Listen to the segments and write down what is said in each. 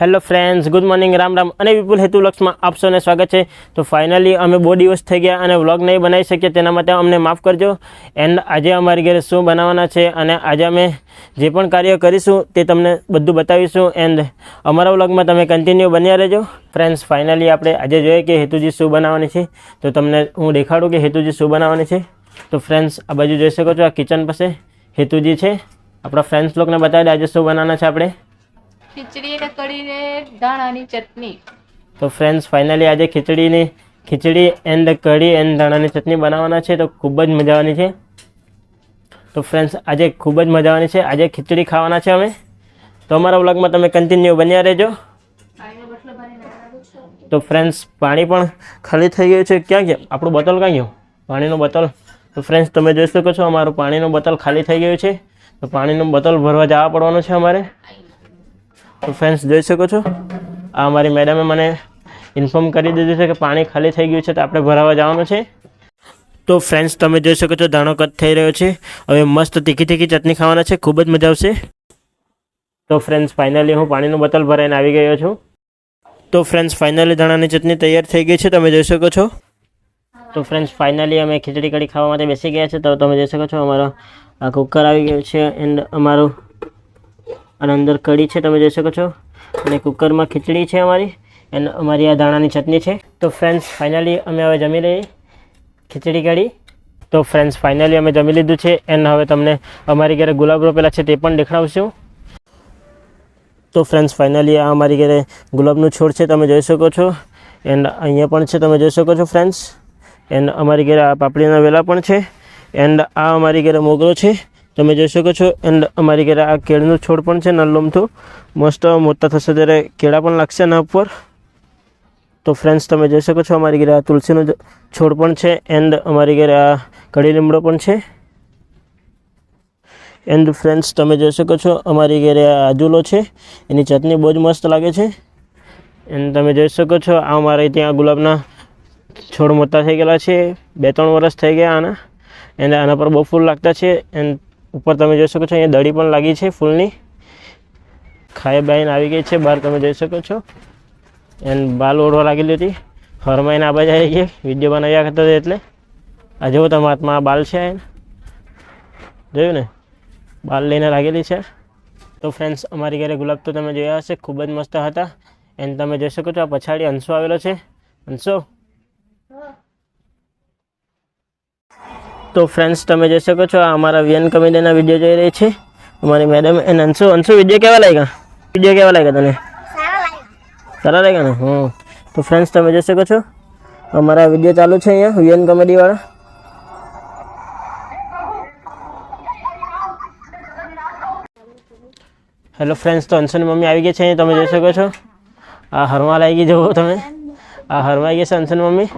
Hello friends, good morning, Ram Ram અને વિપુલ હેતુ લક્ષમાં આપ સૌને સ્વાગત છે. તો ફાઇનલી અમે બહુ દિવસ થઈ ગયા અને વ્લોગ નહીં બનાવી શકીએ તેના માટે અમને માફ કરજો. એન્ડ આજે અમારી ઘરે શું બનાવવાના છે અને આજે અમે જે પણ કાર્ય કરીશું તે તમને બધું બતાવીશું. એન્ડ અમારા વ્લોગમાં તમે કન્ટિન્યુ બન્યા રહેજો. ફ્રેન્ડ્સ, ફાઇનલી આપણે આજે જોઈએ કે હેતુજી શું બનાવવાની છે. તો તમને હું દેખાડું કે હેતુજી શું બનાવવાની છે. તો ફ્રેન્ડ્સ, આ બાજુ જોઈ શકો છો આ કિચન પાસે હેતુજી છે. આપણા ફ્રેન્ડ્સ લોકોને બતાવી આજે શું બનાવવાના છે આપણે. ખીચડી અને કઢીને ધાણાની ચટણી. તો ફ્રેન્ડ્સ ફાઇનલી આજે ખીચડીની, ખીચડી એન્ડ કઢી એન્ડ ધાણાની ચટણી બનાવવાના છે, તો ખૂબ જ મજા આવવાની છે. તો ફ્રેન્ડ્સ આજે ખૂબ જ મજા આવવાની છે. આજે ખીચડી ખાવાના છે અમે. તો અમારા વ્લોગમાં તમે કન્ટિન્યુ બન્યા રહેજો. તો ફ્રેન્ડ્સ પાણી પણ ખાલી થઈ ગયું છે. ક્યાં ગયા? આપણું બોટલ ક્યાં ગયું? પાણીનું બોટલ. તો ફ્રેન્ડ્સ તમે જોઈ શકો છો, અમારું પાણીનું બોટલ ખાલી થઈ ગયું છે. તો પાણીનું બોટલ ભરવા જવા પડવાનું છે અમારે. તો ફ્રેન્ડ્સ જોઈ શકો છો? આ અમારી મેડમે મને ઇન્ફોર્મ કરી દીધું છે કે પાણી ખાલી થઈ ગયું છે તો આપણે ભરાવા જવાનું છે. તો ફ્રેન્ડ્સ તમે જોઈ શકો છો ધાણો કટ થઈ રહ્યો છે. હવે મસ્ત તીખી તીખી ચટણી ખાવાના છે, ખૂબ જ મજા આવશે. તો ફ્રેન્ડ્સ ફાઇનલી હું પાણીનું બોટલ ભરાઈને આવી ગયો છું. તો ફ્રેન્ડ્સ ફાઇનલી ધાણાની ચટણી તૈયાર થઈ ગઈ છે, તમે જોઈ શકો છો. તો ફ્રેન્ડ્સ ફાઇનલી અમે ખીચડી કઢી ખાવા માટે બેસી ગયા છે, તો તમે જોઈ શકો છો અમારો આ કુકર આવી ગયું છે એન્ડ અમારું અને અંદર કઢી છે, તમે જોઈ શકો છો. અને કુકરમાં ખીચડી છે અમારી. અને અમારી આ દાણાની ચટણી છે. તો ફ્રેન્ડ્સ ફાઇનલી અમે હવે જમી લઈએ. ખીચડી કઢી. તો ફ્રેન્ડ્સ ફાઇનલી અમે જમી લીધું છે. એન્ડ હવે તમને અમારી ઘરે ગુલાબ રોપેલા છે તે પણ દેખાડશું તો ફ્રેન્ડ્સ ફાઇનલી આ અમારી ઘરે ગુલાબનું છોડ છે, તમે જોઈ શકો છો. એન્ડ અહીંયા પણ છે, તમે જોઈ શકો છો ફ્રેન્ડ્સ એન્ડ અમારી ઘરે આ પાપડીના વેલા પણ છે. એન્ડ આ અમારી ઘરે મોગરો છે. તમે જોઈ શકો છો. એન્ડ અમારી ઘરે આ કેળનું છોડ પણ છે નલ્લોમથું મસ્ત મોટા થશે ત્યારે કેળા પણ લાગશે એના ઉપર. તો ફ્રેન્ડ્સ તમે જોઈ શકો છો, અમારી ઘરે આ તુલસીનો છોડ પણ છે. એન્ડ અમારી ઘરે આ કડી લીમડો પણ છે. એન્ડ ફ્રેન્ડ્સ તમે જોઈ શકો છો, અમારી ઘરે આ આજુલો છે. એની ચટણી બહુ જ મસ્ત લાગે છે. એન્ડ તમે જોઈ શકો છો, આ અમારે ત્યાં ગુલાબના છોડ મોટા થઈ ગયેલા છે. બે ત્રણ વર્ષ થઈ ગયા આના. એન્ડ આના પર બહુ ફૂલ લાગતા છે. એન્ડ ઉપર તમે જોઈ શકો છો, અહીંયા દડી પણ લાગી છે ફૂલની. ખાઈ બાઈને આવી ગઈ છે, બહાર તમે જોઈ શકો છો. એન્ડ બાલ ઓઢવા લાગેલી હતી. હરમાઈને આ બાજુ આવી ગઈ વીડિયો બનાવ્યા કરતા હતા એટલે. આ જુઓ તમારા હાથમાં આ બાલ છે જોયું ને? બાલ લઈને લાગેલી છે. તો ફ્રેન્ડ્સ અમારી ઘરે ગુલાબ તો તમે જોયા હશે. ખૂબ જ મસ્ત હતા. એન્ડ તમે જોઈ શકો છો, આ પછાડી અંશો આવેલો છે. અંશો તો ફ્રેન્ડ્સ તમે જોઈ શકો છો, આ અમારા વીએન કમેડીના વીડિયો જોઈ રહી છે. અમારી મેડમ એને અંશુ અંશુ વીડિયો કેવા લાગ્યા? વીડિયો કેવા લાગ્યા તને? સારા લાગ્યા. ને? હં તો ફ્રેન્ડ્સ તમે જોઈ શકો છો, અમારા વીડિયો ચાલુ છે અહીંયા વીએન કોમેડીવાળા હેલો ફ્રેન્ડ્સ તો અંશુની મમ્મી આવી ગઈ છે અહીંયા, તમે જોઈ શકો છો. આ હરવા લાગી જુઓ તમે. આ હરવાઈ ગઈ છે અંશુની મમ્મી.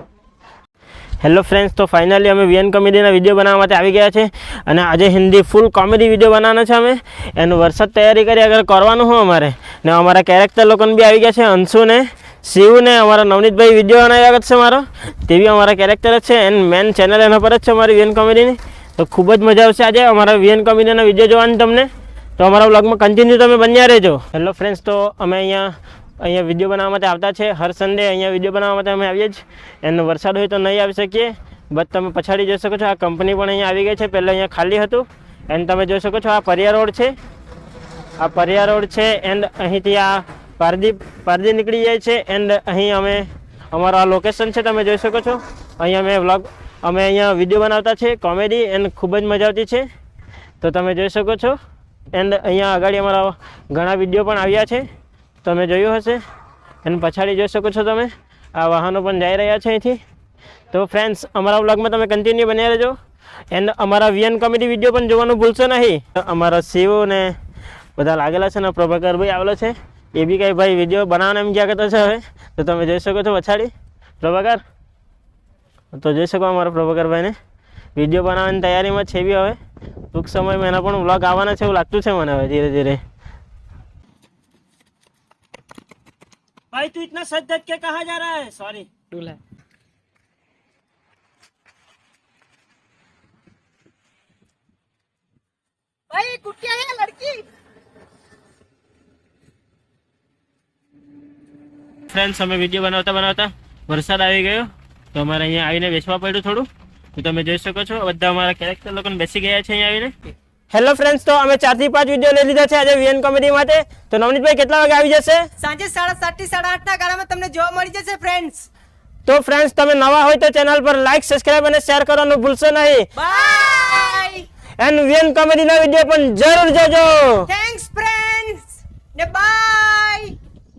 હેલો ફ્રેન્ડ્સ, તો ફાઇનલી અમે વીએન કોમેડીના વીડિયો બનાવવા માટે આવી ગયા છે અને આજે હિન્દી ફૂલ કોમેડી વીડિયો બનાવવાનો છે અમે. એનું વરસાદ તૈયારી કરી આગળ કરવાનું હોય અમારે. ને અમારા કેરેક્ટર લોકોને બી આવી ગયા છે અંશુ ને શિવ ને અમારા નવનીતભાઈ વીડિયો બનાવ્યા છે મારો. તે બી અમારા કેરેક્ટર જ છે એન્ડ મેન ચેનલ એના પર જ છે અમારી વીએન કોમેડીની. તો ખૂબ જ મજા આવશે આજે અમારા વીએન કોમેડીના વીડિયો જોવાની તમને. તો અમારા બ્લોગમાં કન્ટિન્યુ તમે બન્યા રહેજો. હેલો ફ્રેન્ડ્સ, તો અમે અહીંયા અહીંયા વીડિયો બનાવવા માટે આવતા છે. હર સન્ડે અહીંયા વીડિયો બનાવવા માટે અમે આવીએ જ. એનો વરસાદ હોય તો નહીં આવી શકીએ. બટ તમે પછાડી જોઈ શકો છો, આ કંપની પણ અહીંયા આવી ગઈ છે. પહેલાં અહીંયા ખાલી હતું. એન્ડ તમે જોઈ શકો છો, આ પરિયા રોડ છે. આ પરિયા રોડ છે એન્ડ અહીંથી આ પારદી પારદી નીકળી જાય છે. એન્ડ અહીં અમે, અમારું આ લોકેશન છે, તમે જોઈ શકો છો. અહીંયા અમે વ્લોગ અમે અહીંયા વીડિયો બનાવતા છે કોમેડી એન્ડ ખૂબ જ મજા આવતી છે. તો તમે જોઈ શકો છો. એન્ડ અહીંયા આગળ અમારા ઘણા વીડિયો પણ આવ્યા છે. તમે જોયું હશે? અને પછાડી જોઈ શકો છો તમે. આ વાહનો પણ જઈ રહ્યા છે અહીંથી. તો ફ્રેન્ડ્સ અમારા વ્લોગમાં તમે કન્ટિન્યુ બની રહેજો. એન્ડ અમારા વીએન કોમેડી વીડિયો પણ જોવાનું ભૂલશો નહીં. અમારા શિવ ને બધા લાગેલા છે ને પ્રભાકરભાઈ આવેલો છે. એ બી કંઈ ભાઈ વીડિયો બનાવવાનો એમ ક્યાં કરતો છે હવે. તો તમે જોઈ શકો છો પછાડી. પ્રભાકર? તો જોઈ શકો અમારા પ્રભાકરભાઈને વીડિયો બનાવવાની તૈયારીમાં છે બી હવે. ટૂંક સમયમાં એના પણ વ્લોગ આવવાના છે એવું લાગતું છે મને હવે ધીરે ધીરે. भाई तू इतना सच धज के कहा जा रहा है सॉरी दूल्हा ભાઈ કુટિયા હે લડકી ફ્રેન્ડ્સ અમે વિડીયો બનાવતા બનાવતા વરસાદ આવી ગયો તો અમારે અહીંયા આવીને બેસવા પડ્યું થોડું તો તમે જોઈ શકો છો બધા અમારા કેરેક્ટર લોકો બેસી ગયા છે અહીંયા આવીને હેલો ફ્રેન્ડ્સ તો અમે ચારથી પાંચ વીડિયો લઈ લીધા છે આજે વીએન કોમેડી માટે. તો નવનીતભાઈ કેટલા વાગે આવી જશે? સાંજે સાડા સાતથી સાડા આઠ ના ગાળામાં તમને જોવા મળી જશે ફ્રેન્ડ્સ તો ફ્રેન્ડ્સ તમે નવા હોય તો ચેનલ પર લાઈક સબસ્ક્રાઇબ અને શેર કરવાનું ભૂલશો નહીં. બાય એન્ડ વીએન કોમેડીના વીડિયો પણ જરૂર જોજો. થેન્ક્સ ફ્રેન્ડ્સ ને બાય